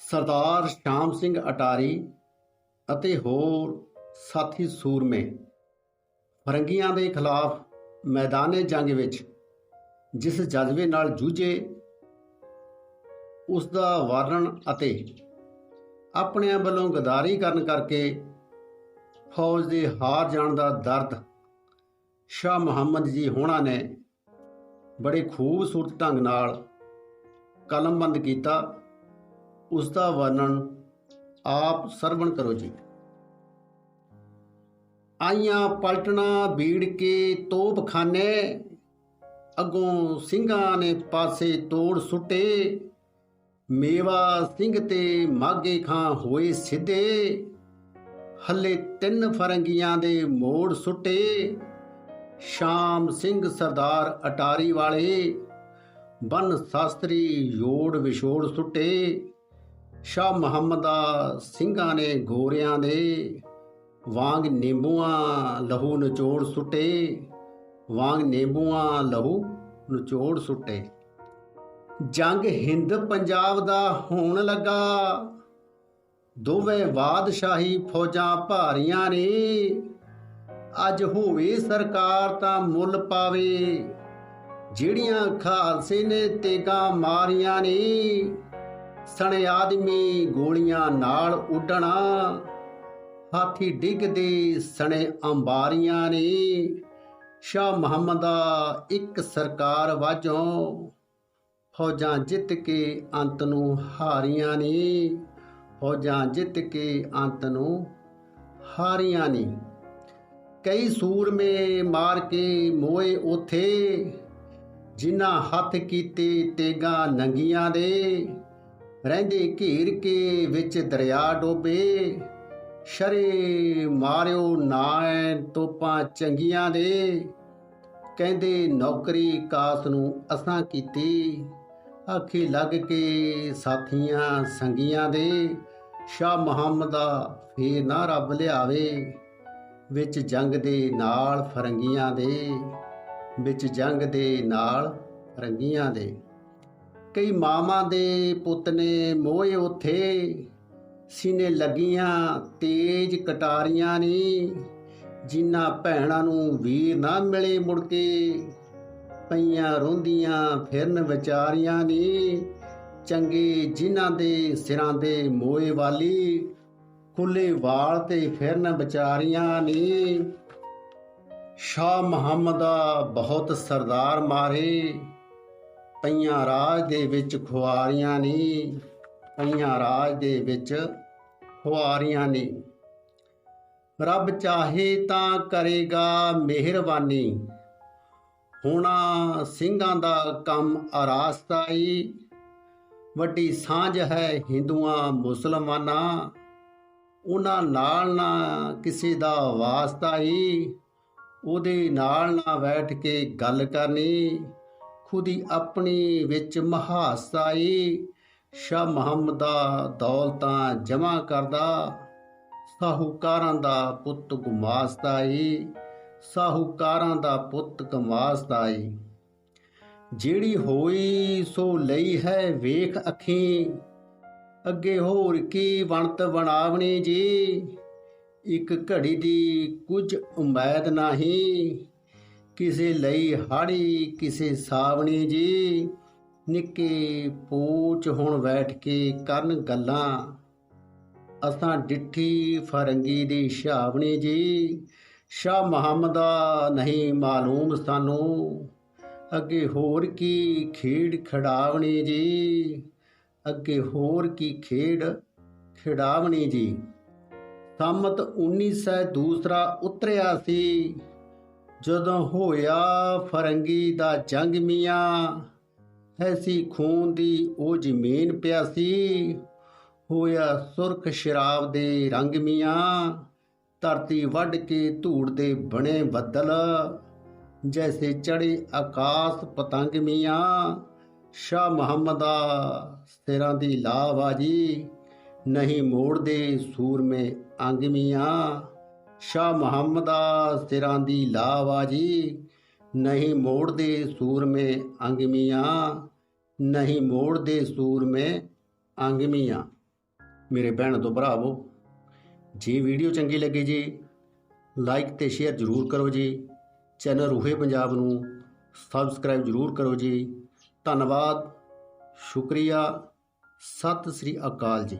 ਸਰਦਾਰ ਸ਼ਾਮ ਸਿੰਘ ਅਟਾਰੀ ਅਤੇ ਹੋਰ ਸਾਥੀ ਸੂਰਮੇ ਫਰੰਗੀਆਂ ਦੇ ਖਿਲਾਫ ਮੈਦਾਨੇ ਜੰਗ ਵਿੱਚ ਜਿਸ ਜਜ਼ਬੇ ਨਾਲ ਜੂਝੇ, ਉਸ ਦਾ ਵਰਣਨ ਅਤੇ ਆਪਣਿਆਂ ਵੱਲੋਂ ਗਦਾਰੀ ਕਰਨ ਕਰਕੇ ਫੌਜ ਦੇ ਹਾਰ ਜਾਣ ਦਾ ਦਰਦ ਸ਼ਾਹ ਮੁਹੰਮਦ ਜੀ ਹੋਣਾ ਨੇ ਬੜੇ ਖੂਬਸੂਰਤ ਢੰਗ ਨਾਲ ਕਲਮਬੰਦ ਕੀਤਾ। ਉਸ ਦਾ ਵਰਣਨ ਆਪ ਸਰਵਣ ਕਰੋ ਜੀ। ਆਈਆਂ ਪਲਟਣਾ ਬੀੜ ਕੇ ਤੋਪਖਾਨੇ, ਅੱਗੋਂ ਸਿੰਘਾਂ ਨੇ ਪਾਸੇ ਤੋੜ ਸੁੱਟੇ। ਮੇਵਾ ਸਿੰਘ ਤੇ ਮਾਗੇ ਖਾਂ ਹੋਏ ਸਿੱਧੇ। ਹੱਲੇ ਤਿੰਨ ਫਰੰਗੀਆਂ ਦੇ ਮੋੜ ਸੁੱਟੇ। ਸ਼ਾਮ ਸਿੰਘ ਸਰਦਾਰ ਅਟਾਰੀ ਵਾਲੇ, ਬਨ ਸ਼ਾਸਤਰੀ ਜੋੜ ਵਿਛੋੜ ਸੁੱਟੇ। ਸ਼ਾਹ ਮੁਹੰਮਦਾ ਸਿੰਘਾਂ ਨੇ ਗੋਰਿਆਂ ਦੇ ਵਾਂਗ ਨਿੰਬੂਆਂ ਲਹੂ ਨਿਚੋੜ ਸੁੱਟੇ, ਵਾਂਗ ਨਿੰਬੂਆਂ ਲਹੂ ਨਿਚੋੜ ਸੁੱਟੇ। ਜੰਗ ਹਿੰਦ ਪੰਜਾਬ ਦਾ ਹੋਣ ਲੱਗਾ। ਦੋਵੇਂ ਬਾਦਸ਼ਾਹੀ ਫੌਜਾਂ ਭਾਰੀਆਂ ਨੇ। ਅੱਜ ਹੋਵੇ ਸਰਕਾਰ ਤਾਂ ਮੁੱਲ ਪਾਵੇ। ਜਿਹੜੀਆਂ ਖਾਲਸੇ ਨੇ ਤੇਗਾ ਮਾਰੀਆਂ ਨੇ। ਸਣੇ ਆਦਮੀ ਗੋਲੀਆਂ ਨਾਲ ਉੱਡਣਾ। ਹਾਥੀ ਡਿੱਗਦੇ ਸਣੇ ਅੰਬਾਰੀਆਂ ਨੇ। ਸ਼ਾਹ ਮੁਹੰਮਦਾ ਇੱਕ ਸਰਕਾਰ ਵਾਜੋਂ ਫੌਜਾਂ ਜਿੱਤ ਕੇ ਅੰਤ ਨੂੰ ਹਾਰੀਆਂ ਨੇ। ਫੌਜਾਂ ਜਿੱਤ ਕੇ ਅੰਤ ਨੂੰ ਹਾਰੀਆਂ ਨੇ। ਕਈ ਸੂਰਮੇ ਮਾਰ ਕੇ ਮੋਏ ਉਥੇ, ਜਿਨ੍ਹਾਂ ਹੱਥ ਕੀਤੇ ਤੇਗਾ ਨੰਗੀਆਂ ਦੇ। ਰਹਿੰਦੇ ਘੇਰ ਕੇ ਵਿੱਚ ਦਰਿਆ ਡੋਬੇ। ਸ਼ਰੇ ਮਾਰਿਓ ਨਾਏ ਤੋਪਾਂ ਚੰਗੀਆਂ ਦੇ। ਕਹਿੰਦੇ ਨੌਕਰੀ ਕਾਸ ਨੂੰ ਅਸਾਂ ਕੀਤੀ। ਆਖੀ ਲੱਗ ਕੇ ਸਾਥੀਆਂ ਸੰਗੀਆਂ ਦੇ। ਸ਼ਾਹ ਮੁਹੰਮਦਾ ਫੇਰ ਨਾ ਰੱਬ ਲਿਆਵੇ। ਵਿੱਚ ਜੰਗ ਦੇ ਨਾਲ ਫਰੰਗੀਆਂ ਦੇ। ਵਿੱਚ ਜੰਗ ਦੇ ਨਾਲ ਫਰੰਗੀਆਂ ਦੇ। ਕਈ ਮਾਵਾਂ ਦੇ ਪੁੱਤ ਨੇ ਮੋਏ ਉਥੇ। ਸੀਨੇ ਲੱਗੀਆਂ ਤੇਜ ਕਟਾਰੀਆਂ ਨੇ। ਜਿਨ੍ਹਾਂ ਭੈਣਾਂ ਨੂੰ ਵੀਰ ਨਾ ਮਿਲੇ ਮੁੜ ਕੇ। ਪਈਆਂ ਰੋਂਦੀਆਂ ਫਿਰਨ ਵਿਚਾਰੀਆਂ ਨੇ। ਚੰਗੇ ਜਿਨ੍ਹਾਂ ਦੇ ਸਿਰਾਂ ਦੇ ਮੋਏ ਵਾਲੀ। ਖੁੱਲੇ ਵਾਲ ਤੇ ਫਿਰਨ ਵਿਚਾਰੀਆਂ ਨੇ। ਸ਼ਾਹ ਮੁਹੰਮਦਾ ਬਹੁਤ ਸਰਦਾਰ ਮਾਰੇ। ਪਈਆਂ ਰਾਜ ਦੇ ਵਿੱਚ ਖੁਆਰੀਆਂ ਨਹੀਂ ਪਈਆਂ ਰਾਜ ਦੇ ਵਿੱਚ ਖੁਆਰੀਆਂ ਨਹੀਂ ਰੱਬ ਚਾਹੇ ਤਾਂ ਕਰੇਗਾ ਮਿਹਰਬਾਨੀ। ਹੋਣਾ ਸਿੰਘਾਂ ਦਾ ਕੰਮ ਆਰਾਸਤਾਈ ਵੱਡੀ ਸਾਂਝ ਹੈ ਹਿੰਦੂਆਂ ਮੁਸਲਮਾਨਾਂ। ਉਹਨਾਂ ਨਾਲ ਨਾ ਕਿਸੇ ਦਾ ਵਾਸਤਾ ਹੀ ਉਹਦੇ ਨਾਲ ਨਾ ਬੈਠ ਕੇ ਗੱਲ ਕਰਨੀ। ਖੁਦੀ ਆਪਣੀ ਵਿੱਚ ਮਹਾਸਾਈ, ਸ਼ਾਹ ਮੁਹੰਮਦਾ ਦੌਲਤਾਂ ਜਮਾ ਕਰਦਾ। ਸਾਹੂਕਾਰਾਂ ਦਾ ਪੁੱਤ ਗੁਮਾਸਦਾ ਗੁਮਾਸਤਾਈ ਸਾਹੂਕਾਰਾਂ ਦਾ ਪੁੱਤ ਕਮਾਸਤਾਈ ਜਿਹੜੀ ਹੋਈ ਸੋ ਲਈ ਹੈ ਵੇਖ ਅੱਖੀ, ਅੱਗੇ ਹੋਰ ਕੀ ਬਣਤ ਬਣਾਵਣੀ ਜੀ। ਇੱਕ ਘੜੀ ਦੀ ਕੁਝ ਉਮੀਦ ਨਹੀਂ ਕਿਸੇ ਲਈ ਹਾੜੀ, ਕਿਸੇ ਸਾਵਣੀ ਜੀ। ਨਿੱਕੇ ਪੋਚ ਹੁਣ ਬੈਠ ਕੇ ਕਰਨ ਗੱਲਾਂ। ਅਸਾਂ ਡਿੱਠੀ ਫਰੰਗੀ ਦੀ ਸ਼ਾਵਣੀ ਜੀ। ਸ਼ਾਹ ਮੁਹੰਮਦਾ ਨਹੀਂ ਮਾਲੂਮ ਸਾਨੂੰ। ਅੱਗੇ ਹੋਰ ਕੀ ਖੇਡ ਖੜਾਵਣੀ ਜੀ। ਅੱਗੇ ਹੋਰ ਕੀ ਖੇਡ ਖਿਡਾਵਣੀ ਜੀ। ਸੰਮਤ 1900 ਦੂਸਰਾ ਉਤਰਿਆ ਸੀ। ਜਦੋਂ ਹੋਇਆ ਫਰੰਗੀ ਦਾ ਜੰਗ ਮੀਆਂ, ਐਸੀ ਖੂਨ ਦੀ ਉਹ ਜ਼ਮੀਨ ਪਿਆਸੀ ਹੋਇਆ ਸੁਰਖ ਸ਼ਰਾਬ ਦੇ ਰੰਗ ਮੀਆਂ, ਧਰਤੀ ਵੱਢ ਕੇ ਧੂੜ ਦੇ ਬਣੇ ਬੱਦਲ। ਜੈਸੇ ਚੜੇ ਆਕਾਸ਼ ਪਤੰਗ ਮੀਆਂ, ਸ਼ਾਹ ਮੁਹੰਮਦਾ ਸਿਰਾਂ ਦੀ ਲਾਵਾਜੀ ਨਹੀਂ ਮੋੜਦੇ ਸੂਰਮੇ ਅੰਗ ਮੀਆਂ। ਸ਼ਾਹ ਮੁਹੰਮਦਾ ਸਿਰਾਂ ਦੀ ਲਾਵਾਜੀ ਨਹੀਂ ਮੋੜਦੇ ਸੂਰਮੇ ਅੰਗ ਮੀਆਂ। ਨਹੀਂ ਮੋੜਦੇ ਸੂਰਮੇ ਅੰਗ ਮੀਆਂ। ਮੇਰੇ ਭੈਣ ਤੋਂ ਭਰਾਵੋ, ਜੇ ਵੀਡੀਓ ਚੰਗੀ ਲੱਗੇ ਜੀ, ਲਾਈਕ ਤੇ ਸ਼ੇਅਰ ਜ਼ਰੂਰ ਕਰੋ ਜੀ। ਚੈਨਲ ਰੂਹੇ ਪੰਜਾਬ ਨੂੰ ਸਬਸਕ੍ਰਾਈਬ ਜ਼ਰੂਰ ਕਰੋ ਜੀ। ਧੰਨਵਾਦ। ਸ਼ੁਕਰੀਆ। ਸਤਿ ਸ੍ਰੀ ਅਕਾਲ ਜੀ।